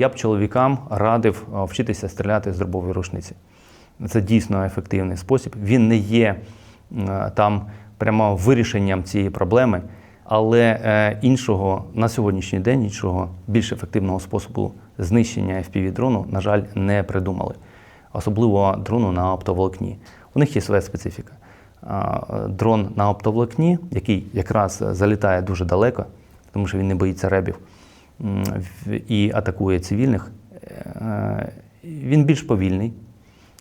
Я б чоловікам радив е, вчитися стріляти з дробової рушниці. Це дійсно ефективний спосіб. Він не є е, там прямо вирішенням цієї проблеми, але е, іншого на сьогоднішній день іншого більш ефективного способу знищення fpv дрону, на жаль, не придумали. Особливо дрону на оптоволокні. У них є своя специфіка. Дрон на оптоволокні, який якраз залітає дуже далеко, тому що він не боїться ребів і атакує цивільних, е, він більш повільний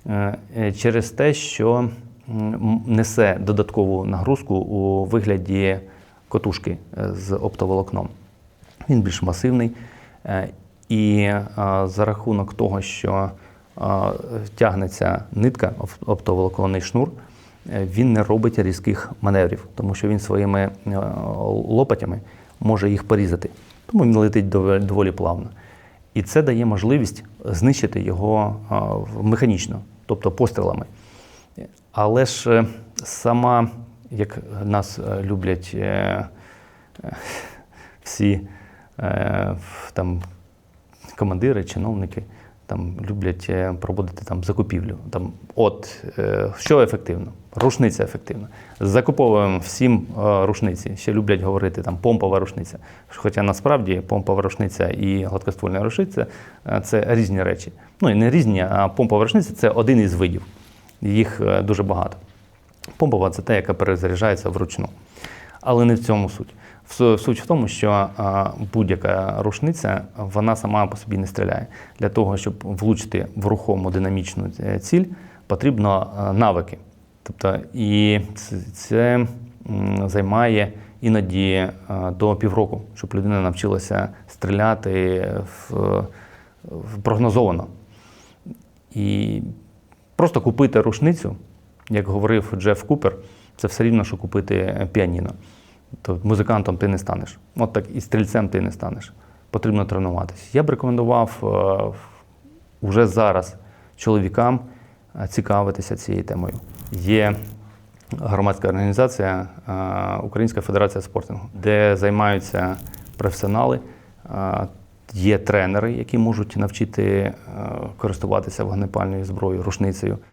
е, через те, що несе додаткову нагрузку у вигляді котушки е, з оптоволокном. Він більш масивний. І за рахунок того, що тягнеться нитка, оптоволоконний шнур, він не робить різких маневрів, тому що він своїми лопатями може їх порізати. Тому він летить доволі плавно. І це дає можливість знищити його механічно, тобто пострілами. Але ж е, сама, як нас е, люблять е, всі там, командири, чиновники, там люблять проводити там закупівлю. Там, от що ефективно? Рушниця ефективна. Закуповуємо всім е, рушниці. Ще люблять говорити там помпова рушниця. Хоча насправді помпова рушниця і гладкоствольна рушниця е, це різні речі. Ну і не різні, а помпова рушниця це один із видів. Їх е, дуже багато. Помпова це та, яка перезаряджається вручну. Але не в цьому суть. Суть в тому, що будь-яка рушниця вона сама по собі не стріляє. Для того, щоб влучити в рухому динамічну ціль, потрібно навики. Тобто, і це, займає іноді до півроку, щоб людина навчилася стріляти в, в прогнозовано. І просто купити рушницю, як говорив Джеф Купер, це все рівно, що купити піаніно. То музикантом ти не станеш. От так і стрільцем ти не станеш. Потрібно тренуватися. Я б рекомендував е, вже зараз чоловікам е, цікавитися цією темою. Є громадська організація е, Українська Федерація спортингу, де займаються професіонали. Е, Є тренери, які можуть навчити е, користуватися вогнепальною зброєю, рушницею.